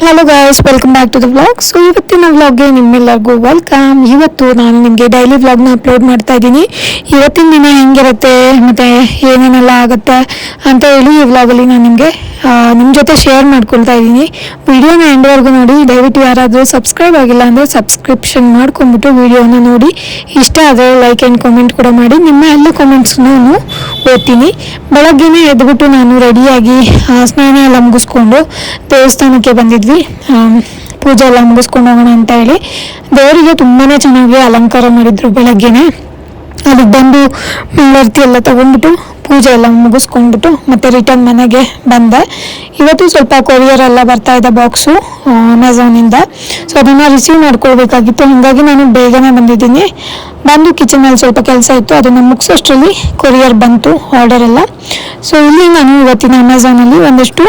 Hello guys welcome back to the vlog so ಇವತ್ತಿನ ವ್ಲಾಗ್ಗೆ ನಿಮ್ಮೆಲ್ಲರಿಗೂ ವೆಲ್ಕಮ್ ಇವತ್ತು ನಾನು ನಿಮಗೆ ಡೈಲಿ ವ್ಲಾಗ್ನ ಅಪ್ಲೋಡ್ ಮಾಡ್ತಾ ಇದ್ದೀನಿ. ಇವತ್ತಿನ ದಿನ ಹೆಂಗಿರುತ್ತೆ, ಮತ್ತು ಏನೇನೆಲ್ಲ ಆಗುತ್ತೆ ಅಂತ ಹೇಳಿ ಈ ವ್ಲಾಗಲ್ಲಿ ನಾನು ನಿಮಗೆ ನಿಮ್ಮ ಜೊತೆ ಶೇರ್ ಮಾಡ್ಕೊಳ್ತಾ ಇದ್ದೀನಿ. ವಿಡಿಯೋನ ಎಂಡ್ವರೆಗೂ ನೋಡಿ, ದಯವಿಟ್ಟು ಯಾರಾದರೂ ಸಬ್ಸ್ಕ್ರೈಬ್ ಆಗಿಲ್ಲ ಅಂದರೆ ಸಬ್ಸ್ಕ್ರಿಪ್ಷನ್ ಮಾಡ್ಕೊಂಬಿಟ್ಟು ವಿಡಿಯೋನ ನೋಡಿ. ಇಷ್ಟ ಆದರೆ ಲೈಕ್ ಆ್ಯಂಡ್ ಕಾಮೆಂಟ್ ಕೂಡ ಮಾಡಿ. ನಿಮ್ಮ ಎಲ್ಲ ಕಾಮೆಂಟ್ಸ್ನೂ ಓದ್ತೀನಿ. ಬೆಳಗ್ಗೆನೇ ಎದ್ಬಿಟ್ಟು ನಾನು ರೆಡಿಯಾಗಿ ಸ್ನಾನ ಎಲ್ಲ ಮುಗಿಸ್ಕೊಂಡು ದೇವಸ್ಥಾನಕ್ಕೆ ಬಂದಿದ್ವಿ ಆಮ್, ಪೂಜೆ ಎಲ್ಲ ಮುಗಿಸ್ಕೊಂಡು ಹೋಗೋಣ ಅಂತ ಹೇಳಿ. ದೇವರಿಗೆ ತುಂಬಾ ಚೆನ್ನಾಗಿ ಅಲಂಕಾರ ಮಾಡಿದ್ರು ಬೆಳಗ್ಗೆನೆ. ಅದಕ್ಕೆ ಬಂದು ಮಂಗಳಾರತಿ ಎಲ್ಲ ತೊಗೊಂಡ್ಬಿಟ್ಟು ಪೂಜೆ ಎಲ್ಲ ಮುಗಿಸ್ಕೊಂಡ್ಬಿಟ್ಟು ಮತ್ತೆ ರಿಟರ್ನ್ ಮನೆಗೆ ಬಂದೆ. ಇವತ್ತು ಸ್ವಲ್ಪ ಕೊರಿಯರ್ ಎಲ್ಲ ಬರ್ತಾ ಇದೆ ಬಾಕ್ಸು ಅಮೆಝಾನಿಂದ ಸೊ ಅದನ್ನು ರಿಸೀವ್ ಮಾಡ್ಕೊಳ್ಬೇಕಾಗಿತ್ತು. ಹಾಗಾಗಿ ನಾನು ಬೇಗನೆ ಬಂದಿದ್ದೀನಿ. ಬಂದು ಕಿಚನಲ್ಲಿ ಸ್ವಲ್ಪ ಕೆಲಸ ಇತ್ತು. ಅದನ್ನು ಮುಗಿಸೋಷ್ಟರಲ್ಲಿ ಕೊರಿಯರ್ ಬಂತು ಆರ್ಡರ್ ಎಲ್ಲ. ಸೊ ಇಲ್ಲಿ ನಾನು ಇವತ್ತಿನ ಅಮೆಝಾನಲ್ಲಿ ಒಂದಷ್ಟು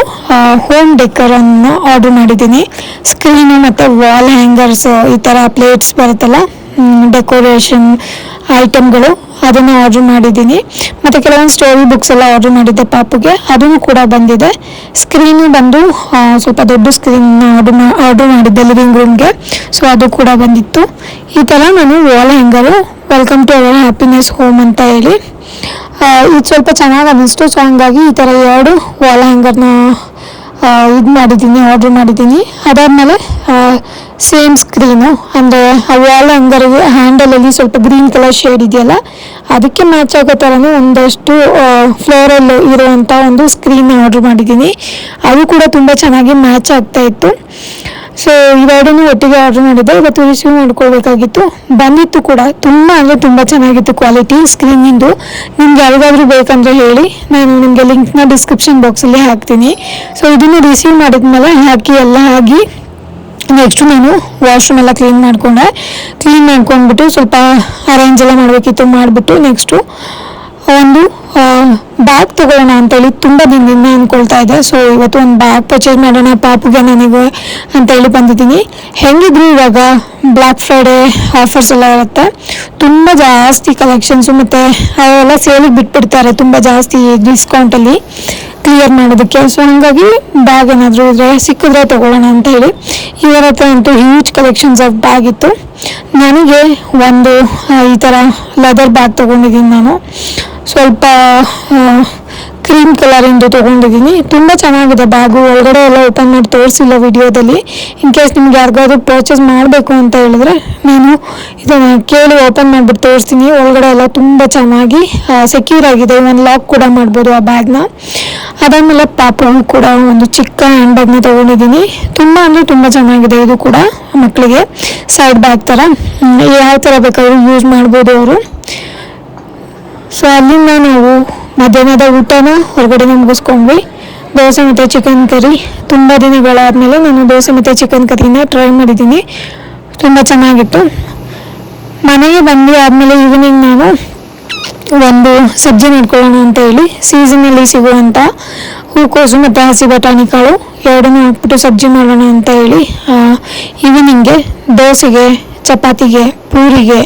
ಹೋಮ್ ಡೆಕೋರನ್ನು ಆರ್ಡರ್ ಮಾಡಿದ್ದೀನಿ. ಸ್ಕ್ರೀನು ಮತ್ತು ವಾಲ್ ಹ್ಯಾಂಗರ್ಸ್ ಈ ಥರ ಪ್ಲೇಟ್ಸ್ ಬರುತ್ತಲ್ಲ ಡೆಕೋರೇಷನ್ ಐಟಮ್ಗಳು ಅದನ್ನು ಆರ್ಡರ್ ಮಾಡಿದ್ದೀನಿ. ಮತ್ತು ಕೆಲವೊಂದು ಸ್ಟೋರಿ ಬುಕ್ಸ್ ಎಲ್ಲ ಆರ್ಡರ್ ಮಾಡಿದ್ದೆ ಪಾಪುಗೆ. ಅದನ್ನು ಕೂಡ ಬಂದಿದೆ. ಸ್ಕ್ರೀನು ಬಂದು ಸ್ವಲ್ಪ ದೊಡ್ಡ ಸ್ಕ್ರೀನ್ ಆರ್ಡರ್ ಮಾ ಆರ್ಡ್ರ್ ಮಾಡಿದ್ದೆ ಲಿವಿಂಗ್ ರೂಮ್ಗೆ ಸೊ ಅದು ಕೂಡ ಬಂದಿತ್ತು. ಈ ಥರ ನಾನು wall hanger welcome to our happiness home ಅಂತ ಹೇಳಿ ಇದು ಸ್ವಲ್ಪ ಚೆನ್ನಾಗಿ ಅನ್ನಿಸ್ತು. ಸೊ ಹಂಗಾಗಿ ಈ ಥರ ಎರಡು ವಾಲ್ ಹ್ಯಾಂಗರ್ನ ಇದು ಮಾಡಿದ್ದೀನಿ ಆರ್ಡ್ರ್ ಮಾಡಿದ್ದೀನಿ. ಅದಾದಮೇಲೆ ಸೇಮ್ ಸ್ಕ್ರೀನು ಅಂದರೆ ಆ ವಾಲ್ ಹ್ಯಾಂಗರ್ಗೆ ಹ್ಯಾಂಡಲಲ್ಲಿ ಸ್ವಲ್ಪ ಗ್ರೀನ್ ಕಲರ್ ಶೇಡ್ ಇದೆಯಲ್ಲ, ಅದಕ್ಕೆ ಮ್ಯಾಚ್ ಆಗೋ ಥರನೇ ಒಂದಷ್ಟು ಫ್ಲೋರಲ್ ಇರುವಂಥ ಒಂದು ಸ್ಕ್ರೀನ್ ಆರ್ಡ್ರ್ ಮಾಡಿದ್ದೀನಿ. ಅದು ಕೂಡ ತುಂಬ ಚೆನ್ನಾಗಿ ಮ್ಯಾಚ್ ಆಗ್ತಾ ಇತ್ತು. ಸೊ ಇವೆರಡನ್ನೂ ಒಟ್ಟಿಗೆ ಆರ್ಡರ್ ಮಾಡಿದ್ದೆ ಇವತ್ತು ರಿಸೀವ್ ಮಾಡ್ಕೊಳ್ಬೇಕಾಗಿತ್ತು ಬಂದಿತ್ತು ಕೂಡ, ತುಂಬ ಅಂದರೆ ತುಂಬ ಚೆನ್ನಾಗಿತ್ತು ಕ್ವಾಲಿಟಿ ಸ್ಕ್ರೀನಿಂದು ನಿಮ್ಗೆ ಯಾವುದಾದ್ರೂ ಬೇಕಂದ್ರೆ ಹೇಳಿ, ನಾನು ನಿಮಗೆ ಲಿಂಕ್ನ ಡಿಸ್ಕ್ರಿಪ್ಷನ್ ಬಾಕ್ಸಲ್ಲಿ ಹಾಕ್ತೀನಿ. ಸೊ ಇದನ್ನು ರಿಸೀವ್ ಮಾಡಿದ್ಮೇಲೆ ಹಾಕಿ, ಎಲ್ಲ ಆಗಿ ನೆಕ್ಸ್ಟ್ ನಾನು ವಾಶ್ರೂಮ್ ಎಲ್ಲ ಕ್ಲೀನ್ ಮಾಡಿಕೊಂಡೆ. ಕ್ಲೀನ್ ಮಾಡ್ಕೊಂಡ್ಬಿಟ್ಟು ಸ್ವಲ್ಪ ಅರೇಂಜ್ ಎಲ್ಲ ಮಾಡಬೇಕಿತ್ತು, ಮಾಡಿಬಿಟ್ಟು ನೆಕ್ಸ್ಟು ಒಂದು ಬ್ಯಾಗ್ ತಗೊಳ್ಳೋಣ ಅಂತೇಳಿ ತುಂಬ ದಿನದಿಂದ ಅಂದ್ಕೊಳ್ತಾ ಇದ್ದೆ ಸೊ ಇವತ್ತು ಒಂದು ಬ್ಯಾಗ್ ಪರ್ಚೇಸ್ ಮಾಡೋಣ, ಪಾಪುಗೆ ನನಗೆ ಅಂತೇಳಿ ಬಂದಿದ್ದೀನಿ. ಹೆಂಗಿದ್ರು ಇವಾಗ ಬ್ಲ್ಯಾಕ್ ಫ್ರೈಡೇ ಆಫರ್ಸ್ ಎಲ್ಲ ಇರುತ್ತೆ. ತುಂಬ ಜಾಸ್ತಿ ಕಲೆಕ್ಷನ್ಸು ಮತ್ತು ಅವೆಲ್ಲ ಸೇಲಿಗೆ ಬಿಟ್ಬಿಡ್ತಾರೆ, ತುಂಬ ಜಾಸ್ತಿ ಡಿಸ್ಕೌಂಟಲ್ಲಿ ಕ್ಲಿಯರ್ ಮಾಡೋದಕ್ಕೆ. ಸೊ ಹಾಗಾಗಿ ಬ್ಯಾಗ್ ಏನಾದರೂ ಇದ್ರೆ, ಸಿಕ್ಕಿದ್ರೆ ತೊಗೊಳ್ಳೋಣ ಅಂತ ಹೇಳಿ ಇವರ ಹತ್ರ ಅಂತೂ ಹ್ಯೂಜ್ ಕಲೆಕ್ಷನ್ಸ್ ಆಫ್ ಬ್ಯಾಗ್ ಇತ್ತು. ನನಗೆ ಒಂದು ಈ ಥರ ಲೆದರ್ ಬ್ಯಾಗ್ ತೊಗೊಂಡಿದ್ದೀನಿ ನಾನು. ಸ್ವಲ್ಪ ಕ್ರೀಮ್ ಕಲರಿಂದು ತೊಗೊಂಡಿದ್ದೀನಿ. ತುಂಬ ಚೆನ್ನಾಗಿದೆ ಬ್ಯಾಗು. ಒಳಗಡೆ ಎಲ್ಲ ಓಪನ್ ಮಾಡಿ ತೋರಿಸಿಲ್ಲ ವಿಡಿಯೋದಲ್ಲಿ. ಇನ್ ಕೇಸ್ ನಿಮ್ಗೆ ಯಾರಿಗಾದ್ರೂ ಪರ್ಚೇಸ್ ಮಾಡಬೇಕು ಅಂತ ಹೇಳಿದ್ರೆ ನಾನು ಇದನ್ನು ಕೇಳಿ ಓಪನ್ ಮಾಡಿಬಿಟ್ಟು ತೋರಿಸ್ತೀನಿ. ಒಳಗಡೆ ಎಲ್ಲ ತುಂಬ ಚೆನ್ನಾಗಿ ಸೆಕ್ಯೂರ್ ಆಗಿದೆ. ಒಂದು ಲಾಕ್ ಕೂಡ ಮಾಡ್ಬೋದು ಆ ಬ್ಯಾಗ್ನ. ಅದಾದಮೇಲೆ ಪಾಪ ಕೂಡ ಒಂದು ಚಿಕ್ಕ ಹ್ಯಾಂಡ್ ಬ್ಯಾಗ್ನ ತೊಗೊಂಡಿದ್ದೀನಿ. ತುಂಬ ಅಂದರೆ ತುಂಬ ಚೆನ್ನಾಗಿದೆ ಇದು ಕೂಡ ಮಕ್ಕಳಿಗೆ ಸೈಡ್ ಬ್ಯಾಗ್ ಥರ ಯಾವ ಥರ ಬೇಕಾದ್ರೂ ಯೂಸ್ ಮಾಡ್ಬೋದು ಅವರು. ಸೊ ಅಲ್ಲಿಂದ ನಾವು ಮಧ್ಯಾಹ್ನದ ಊಟನ ಹೊರಗಡೆನೆ ಮುಗಿಸ್ಕೊಂಡ್ವಿ. ದೋಸೆ ಮತ್ತು ಚಿಕನ್ ಕರಿ ತುಂಬ ದಿನಗಳಾದಮೇಲೆ ನಾನು ದೋಸೆ ಮತ್ತು ಚಿಕನ್ ಕರಿನ ಟ್ರೈ ಮಾಡಿದ್ದೀನಿ. ತುಂಬ ಚೆನ್ನಾಗಿತ್ತು. ಮನೆಗೆ ಬಂದು ಆದಮೇಲೆ ಈವ್ನಿಂಗ್ ನಾನು ಒಂದು ಸಬ್ಜಿ ಮಾಡ್ಕೊಳ್ಳೋಣ ಅಂತ ಹೇಳಿ ಸೀಸನಲ್ಲಿ ಸಿಗುವಂಥ ಹೂಕೋಸು ಮತ್ತು ಹಸಿ ಬಟಾಣಿ ಕಾಳು ಎರಡನ್ನೂ ಹಾಕ್ಬಿಟ್ಟು ಸಬ್ಜಿ ಮಾಡೋಣ ಅಂತ ಹೇಳಿ ಈವ್ನಿಂಗ್ಗೆ ದೋಸೆಗೆ, ಚಪಾತಿಗೆ ಪೂರಿಗೆ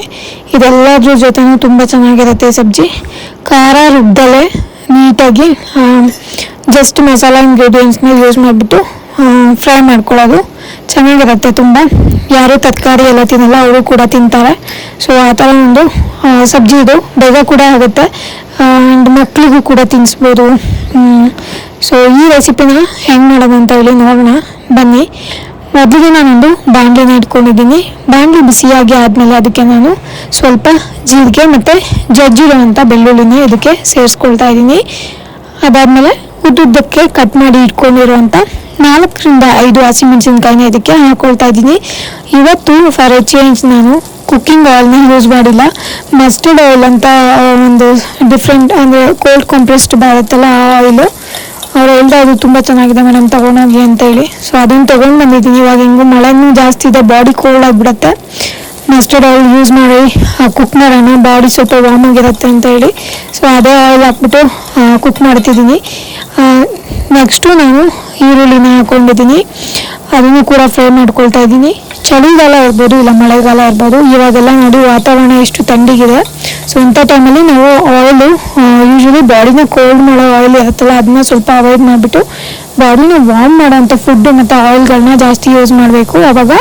ಇದೆಲ್ಲದ್ರ ಜೊತೆನೂ ತುಂಬ ಚೆನ್ನಾಗಿರುತ್ತೆ ಸಬ್ಜಿ. ಖಾರ ರುಬ್ದಲೆ ನೀಟಾಗಿ ಜಸ್ಟ್ ಮಸಾಲ ಇಂಗ್ರೀಡಿಯೆಂಟ್ಸ್ನ ಯೂಸ್ ಮಾಡಿಬಿಟ್ಟು ಫ್ರೈ ಮಾಡ್ಕೊಳ್ಳೋದು ಚೆನ್ನಾಗಿರುತ್ತೆ ತುಂಬ. ಯಾರು ತರಕಾರಿ ಎಲ್ಲ ತಿನ್ನಲ್ಲ, ಅವರು ಕೂಡ ತಿಂತಾರೆ. ಸೊ ಆ ಥರ ಒಂದು ಸಬ್ಜಿ ಇದು ಬೇಗ ಕೂಡ ಆಗುತ್ತೆ. ಆ್ಯಂಡ್ ಮಕ್ಕಳಿಗೂ ಕೂಡ ತಿನ್ನಿಸ್ಬೋದು ಸೊ ಈ ರೆಸಿಪಿನ ಹೆಂಗೆ ಮಾಡೋದು ಅಂತ ಹೇಳಿ ನೋಡೋಣ. ಬನ್ನಿ. ಮೊದಲಿಗೆ ನಾನೊಂದು ಬಾಣಲಿನ ಇಟ್ಕೊಂಡಿದ್ದೀನಿ ಬಾಣಲಿ ಬಿಸಿಯಾಗಿ ಆದಮೇಲೆ ಅದಕ್ಕೆ ನಾನು ಸ್ವಲ್ಪ ಜೀರಿಗೆ ಮತ್ತು ಜಜ್ಜಿರುವಂಥ ಬೆಳ್ಳುಳ್ಳಿನ ಇದಕ್ಕೆ ಸೇರಿಸ್ಕೊಳ್ತಾ ಇದ್ದೀನಿ. ಅದಾದಮೇಲೆ ಉದ್ದುದ್ದಕ್ಕೆ ಕಟ್ ಮಾಡಿ ಇಟ್ಕೊಂಡಿರುವಂಥ ನಾಲ್ಕರಿಂದ ಐದು ಹಸಿಮೆಣಸಿನ್ಕಾಯಿನ ಇದಕ್ಕೆ ಹಾಕೊಳ್ತಾ ಇದ್ದೀನಿ. ಇವತ್ತು ಫಾರ್ ಎ ಚೇಂಜ್ ನಾನು ಕುಕ್ಕಿಂಗ್ ಆಯಿಲ್ನ ಯೂಸ್ ಮಾಡಿಲ್ಲ. ಮಸ್ಟರ್ಡ್ ಆಯಿಲ್ ಅಂತ ಆ, ಒಂದು ಡಿಫ್ರೆಂಟ್ ಅಂದರೆ ಕೋಲ್ಡ್ ಕಂಪ್ರೆಸ್ಡ್ ಬರುತ್ತಲ್ಲ ಆ ಆಯಿಲು ಅವ್ರು ಹೇಳ್ದೆ ಅದು ತುಂಬ ಚೆನ್ನಾಗಿದೆ ಮೇಡಮ್ ತೊಗೊಂಡೋಗಿ ಅಂತೇಳಿ. ಸೊ ಅದನ್ನು ತೊಗೊಂಡು ಬಂದಿದ್ದೀನಿ. ಇವಾಗ ಹೆಂಗೂ ಮಳೆನೂ ಜಾಸ್ತಿ ಇದೆ, ಬಾಡಿ ಕೋಲ್ಡ್ ಆಗಿಬಿಡುತ್ತೆ. ಮಸ್ಟರ್ಡ್ ಆಯಿಲ್ ಯೂಸ್ ಮಾಡಿ ಕುಕ್ ಮಾಡೋಣ, ಬಾಡಿ ಸ್ವಲ್ಪ ವಾರ್ಮ್ ಆಗಿರುತ್ತೆ ಅಂತ ಹೇಳಿ ಸೊ ಅದೇ ಆಯಿಲ್ ಹಾಕ್ಬಿಟ್ಟು ಕುಕ್ ಮಾಡ್ತಿದ್ದೀನಿ. ನೆಕ್ಸ್ಟು ನಾನು ಈರುಳ್ಳಿನ ಹಾಕೊಂಡಿದ್ದೀನಿ. ಅದನ್ನು ಕೂಡ ಫ್ರೈ ಮಾಡ್ಕೊಳ್ತಾ ಇದ್ದೀನಿ. ಚಳಿಗಾಲ ಇರ್ಬೋದು ಇಲ್ಲ ಮಳೆಗಾಲ ಇರ್ಬೋದು, ಇವಾಗೆಲ್ಲ ನೋಡಿ ವಾತಾವರಣ ಎಷ್ಟು ತಣ್ಣಗಿದೆ ಸೊ ಇಂಥ ಟೈಮಲ್ಲಿ ನಾವು ಆಯಿಲು ಯೂಶ್ವಲಿ ಬಾಡಿನ ಕೋಲ್ಡ್ ಮಾಡೋ ಆಯಿಲ್ ಇರುತ್ತಲ್ಲ, ಅದನ್ನ ಸ್ವಲ್ಪ ಅವಾಯ್ಡ್ ಮಾಡಿಬಿಟ್ಟು ಬಾಡಿನ ವಾರ್ಮ್ ಮಾಡೋಂಥ ಫುಡ್ ಮತ್ತು ಆಯಿಲ್ಗಳನ್ನ ಜಾಸ್ತಿ ಯೂಸ್ ಮಾಡಬೇಕು. ಆವಾಗ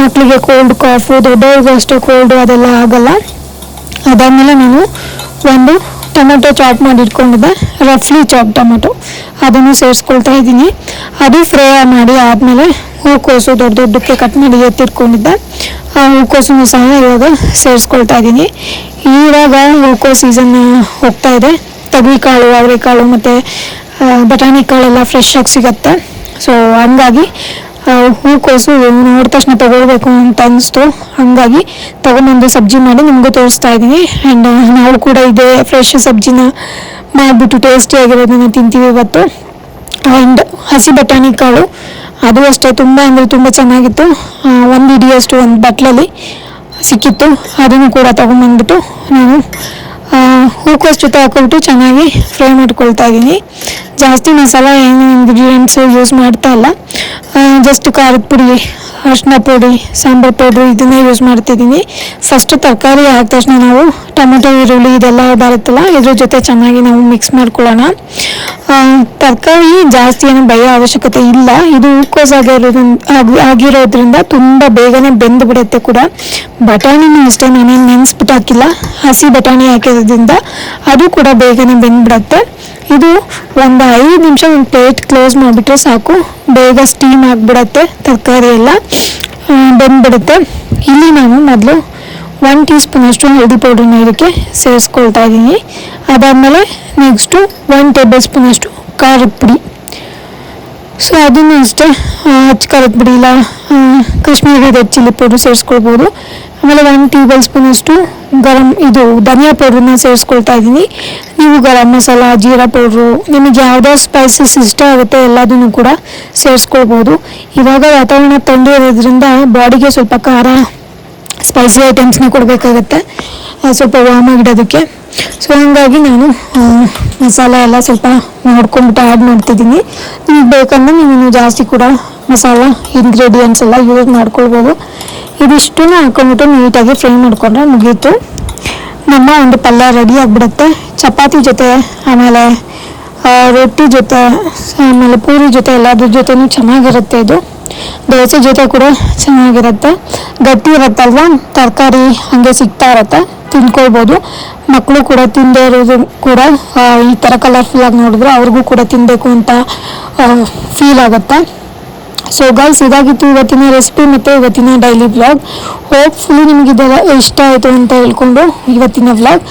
ಮಕ್ಕಳಿಗೆ ಕೋಲ್ಡ್ ಕಾಫು ದೊಡ್ಡವ್ರಿಗೂ ಅಷ್ಟೇ ಕೋಲ್ಡು ಅದೆಲ್ಲ ಆಗಲ್ಲ. ಅದಾದಮೇಲೆ ನಾನು ಒಂದು ಟೊಮೆಟೊ ಚಾಪ್ ಮಾಡಿ ರಫ್ಲಿ ಚಾಪ್ ಟೊಮೆಟೊ. ಅದನ್ನು ಸೇರಿಸ್ಕೊಳ್ತಾ ಇದ್ದೀನಿ. ಅದು ಫ್ರೈ ಮಾಡಿ ಆದಮೇಲೆ ಹೂಕೋಸು ದೊಡ್ಡ ದೊಡ್ಡಕ್ಕೆ ಕಟ್ ಮಾಡಿ ಎತ್ತಿಟ್ಕೊಂಡಿದ್ದೆ. ಆ ಹೂಕೋಸನ್ನು ಸಹ ಇವಾಗ ಸೇರಿಸ್ಕೊಳ್ತಾ ಇದ್ದೀನಿ. ಇವಾಗ ಹೂಕೋಸು ಸೀಸನ್ ಹೋಗ್ತಾ ಇದೆ. ತೊಗರಿಕಾಳು ಅವರೆಕಾಳು ಮತ್ತು ಬಟಾಣಿ ಕಾಳೆಲ್ಲ ಫ್ರೆಶ್ ಆಗಿ ಸಿಗತ್ತೆ. ಸೊ ಹಂಗಾಗಿ ಹೂಕೋಸು ನೋಡಿದ ತಕ್ಷಣ ತಗೊಳ್ಬೇಕು ಅಂತ ಅನಿಸ್ತು ಹಾಗಾಗಿ ತಗೊಂಬಂದು ಸಬ್ಜಿ ಮಾಡಿ ನಿಮಗೂ ತೋರಿಸ್ತಾ ಇದ್ದೀನಿ ಆ್ಯಂಡ್ ನಾವು ಕೂಡ ಇದೇ ಫ್ರೆಶ್ ಸಬ್ಜಿನ ಮಾಡಿಬಿಟ್ಟು ಟೇಸ್ಟಿಯಾಗಿರೋದನ್ನು ತಿಂತೀವಿ ಇವತ್ತು. ಆ್ಯಂಡ್ ಹಸಿ ಬಟಾಣಿ ಕಾಳು, ಅದು ಅಷ್ಟೇ ತುಂಬ ಅಂದರೆ ತುಂಬ ಚೆನ್ನಾಗಿತ್ತು. ಒಂದು ಇಡಿಯಷ್ಟು ಒಂದು ಬಟ್ಲಲ್ಲಿ ಸಿಕ್ಕಿತ್ತು. ಅದನ್ನು ಕೂಡ ತೊಗೊಂಬಂದ್ಬಿಟ್ಟು ನಾನು ಹೂಕೋಸ್ ಜೊತೆ ಹಾಕ್ಬಿಟ್ಟು ಚೆನ್ನಾಗಿ ಫ್ರೈ ಮಾಡ್ಕೊಳ್ತಾ ಇದ್ದೀನಿ. ಜಾಸ್ತಿ ಮಸಾಲ ಏನು ಇಂಗ್ರೀಡಿಯೆಂಟ್ಸು ಯೂಸ್ ಮಾಡ್ತಾ ಇಲ್ಲ. ಜಸ್ಟ್ ಖಾರದ ಪುಡಿ, ಅರಿಶಿನ ಪುಡಿ, ಸಾಂಬಾರು ಪೌಡ್ರು ಇದನ್ನೇ ಯೂಸ್ ಮಾಡ್ತಿದ್ದೀನಿ ಫಸ್ಟ್ ತರಕಾರಿ ಹಾಕಿದ ತಕ್ಷಣ ನಾವು ಟೊಮೆಟೊ, ಈರುಳ್ಳಿ ಇದೆಲ್ಲ ಬರುತ್ತಲ್ಲ, ಇದ್ರ ಜೊತೆ ಚೆನ್ನಾಗಿ ನಾವು ಮಿಕ್ಸ್ ಮಾಡ್ಕೊಳ್ಳೋಣ. ತರಕಾರಿ ಜಾಸ್ತಿ ಏನು ಭಯ ಅವಶ್ಯಕತೆ ಇಲ್ಲ. ಇದು ಹೂಕೋಸ್ ಆಗಿರೋದ್ರಿಂದ ಆಗಿ- ಆಗಿರೋದ್ರಿಂದ ತುಂಬ ಬೇಗನೆ ಬೆಂದು ಬಿಡುತ್ತೆ ಕೂಡ. ಬಟಾಣಿನೂ ಅಷ್ಟೇ ನಾನೇನು ನೆನೆಸ್ಬಿಟ್ಟು ಹಾಕಿಲ್ಲ. ಹಸಿ ಬಟಾಣಿ ಹಾಕಿರೋದ್ರಿಂದ ಅದು ಕೂಡ ಬೇಗನೆ ಬೆಂದ್ಬಿಡುತ್ತೆ. ಇದು ಒಂದು ಐದು ನಿಮಿಷ ಒಂದು ಪ್ಲೇಟ್ ಕ್ಲೋಸ್ ಮಾಡಿಬಿಟ್ರೆ ಸಾಕು. ಬೇಗ ಸ್ಟೀಮ್ ಆಗಿಬಿಡತ್ತೆ, ತರಕಾರಿ ಎಲ್ಲ ಬೆಂದ್ಬಿಡುತ್ತೆ. ಇಲ್ಲಿ ನಾನು ಮೊದಲು ಒನ್ ಟೀ ಸ್ಪೂನಷ್ಟು ಹಳದಿ ಪೌಡ್ರನ್ನ ಇದಕ್ಕೆ ಸೇರಿಸ್ಕೊಳ್ತಾ ಇದ್ದೀನಿ. ಅದಾದಮೇಲೆ ನೆಕ್ಸ್ಟು ಒನ್ ಟೇಬಲ್ ಸ್ಪೂನಷ್ಟು ಖಾರದ ಪುಡಿ. ಸೊ ಅದನ್ನು ಅಷ್ಟೇ ಹಚ್ಚ ಖಾರದ ಪುಡಿ ಇಲ್ಲ ಕಾಶ್ಮೀರಿ ರೆಡ್ ಚಿಲ್ಲಿ ಪೌಡ್ರ್ ಸೇರಿಸ್ಕೊಳ್ಬೋದು. ಆಮೇಲೆ ಒನ್ ಟೇಬಲ್ ಸ್ಪೂನಷ್ಟು ಗರಂ ಇದು ಧನಿಯಾ ಪೌಡ್ರನ್ನ ಸೇರಿಸ್ಕೊಳ್ತಾ ಇದ್ದೀನಿ. ನೀವು ಗರಂ ಮಸಾಲ, ಜೀರಾ ಪೌಡ್ರು ನಿಮಗೆ ಯಾವುದೋ ಸ್ಪೈಸಸ್ ಇಷ್ಟ ಆಗುತ್ತೆ ಎಲ್ಲದನ್ನು ಕೂಡ ಸೇರಿಸ್ಕೊಳ್ಬೋದು. ಇವಾಗ ವಾತಾವರಣ ತಂದು ಇರೋದ್ರಿಂದ ಬಾಡಿಗೆ ಸ್ವಲ್ಪ ಖಾರ ಸ್ಪೈಸಿ ಐಟಮ್ಸ್ನ ಕೊಡಬೇಕಾಗತ್ತೆ. ಸ್ವಲ್ಪ ವಾಮ್ ಆಗಿಡೋದಕ್ಕೆ. ಸೊ ಹಾಗಾಗಿ ನಾನು ಮಸಾಲ ಎಲ್ಲ ಸ್ವಲ್ಪ ನೋಡ್ಕೊಂಡ್ಬಿಟ್ಟು ಆ್ಯಡ್ ಮಾಡ್ತಿದ್ದೀನಿ ನಿಮಗೆ ಬೇಕಂದ್ರೆ ನೀವು ಜಾಸ್ತಿ ಕೂಡ ಮಸಾಲ ಇಂಗ್ರೀಡಿಯೆಂಟ್ಸ್ ಎಲ್ಲ ಯೂಸ್ ಮಾಡ್ಕೊಳ್ಬೋದು. ಇದಿಷ್ಟೂ ಹಾಕೊಂಡ್ಬಿಟ್ಟು ನೀಟಾಗಿ ಫ್ರೈ ಮಾಡಿಕೊಂಡ್ರೆ ಮುಗೀತು. ನಮ್ಮ ಒಂದು ಪಲ್ಯ ರೆಡಿ ಆಗಿಬಿಡುತ್ತೆ. ಚಪಾತಿ ಜೊತೆ, ಆಮೇಲೆ ರೊಟ್ಟಿ ಜೊತೆ, ಆಮೇಲೆ ಪೂರಿ ಜೊತೆ, ಎಲ್ಲದ್ರ ಜೊತೆನೂ ಚೆನ್ನಾಗಿರುತ್ತೆ ಇದು. ದೋಸೆ ಜೊತೆ ಕೂಡ ಚೆನ್ನಾಗಿರುತ್ತೆ. ಗಟ್ಟಿ ಇರುತ್ತಲ್ವ? ತರಕಾರಿ ಹಾಗೆ ಸಿಗ್ತಾ ಇರುತ್ತೆ. ತಿನ್ಕೊಳ್ಬೋದು. ಮಕ್ಕಳು ಕೂಡ ತಿಂದೇ ಇರೋದು ಕೂಡ ಈ ಥರ ಕಲರ್ಫುಲ್ಲಾಗಿ ನೋಡಿದ್ರೆ ಅವ್ರಿಗೂ ಕೂಡ ತಿನ್ನಬೇಕು ಅಂತ ಫೀಲ್ ಆಗುತ್ತೆ. ಸೊ ಗೈಸ್ ಇದಾಗಿತ್ತು ಇವತ್ತಿನ ರೆಸಿಪಿ ಮತ್ತು ಇವತ್ತಿನ ಡೈಲಿ ಬ್ಲಾಗ್ ಹೋಪ್ಫುಲಿ ನಿಮಗೆ ಇದೆಲ್ಲ ಇಷ್ಟ ಆಯಿತು ಅಂತ ಹೇಳ್ಕೊಂಡು ಇವತ್ತಿನ ವ್ಲಾಗ್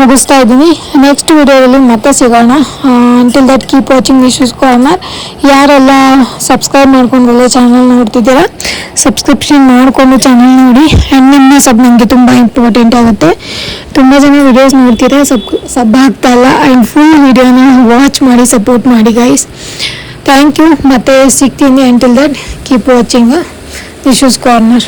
ಮುಗಿಸ್ತಾ ಇದ್ದೀನಿ. ನೆಕ್ಸ್ಟ್ ವಿಡಿಯೋದಲ್ಲಿ ಮತ್ತೆ ಸಿಗೋಣ. Until that keep watching issues corner ಯಾರೆಲ್ಲ ಸಬ್ಸ್ಕ್ರೈಬ್ ಮಾಡ್ಕೊಂಡ್ರಲ್ಲ ಚಾನಲ್ ನೋಡ್ತಿದ್ದೀರಾ ಸಬ್ಸ್ಕ್ರಿಪ್ಷನ್ ಮಾಡಿಕೊಂಡು ಚಾನಲ್ ನೋಡಿ. ಆ್ಯಂಡ್ ಸಬ್ ನನಗೆ ತುಂಬ ಇಂಪಾರ್ಟೆಂಟ್ ಆಗುತ್ತೆ. ತುಂಬ ಜನ ವಿಡಿಯೋಸ್ ನೋಡ್ತೀರಾ, ಸಬ್ ಸಬ್ ಇಲ್ಲ. ಆ್ಯಂಡ್ ಫುಲ್ ವಿಡಿಯೋನ ವಾಚ್ ಮಾಡಿ ಸಪೋರ್ಟ್ ಮಾಡಿ ಗೈಸ್ ಥ್ಯಾಂಕ್ ಯು ಮತ್ತೆ ಸಿಗ್ತೀನಿ until that keep watching issues corner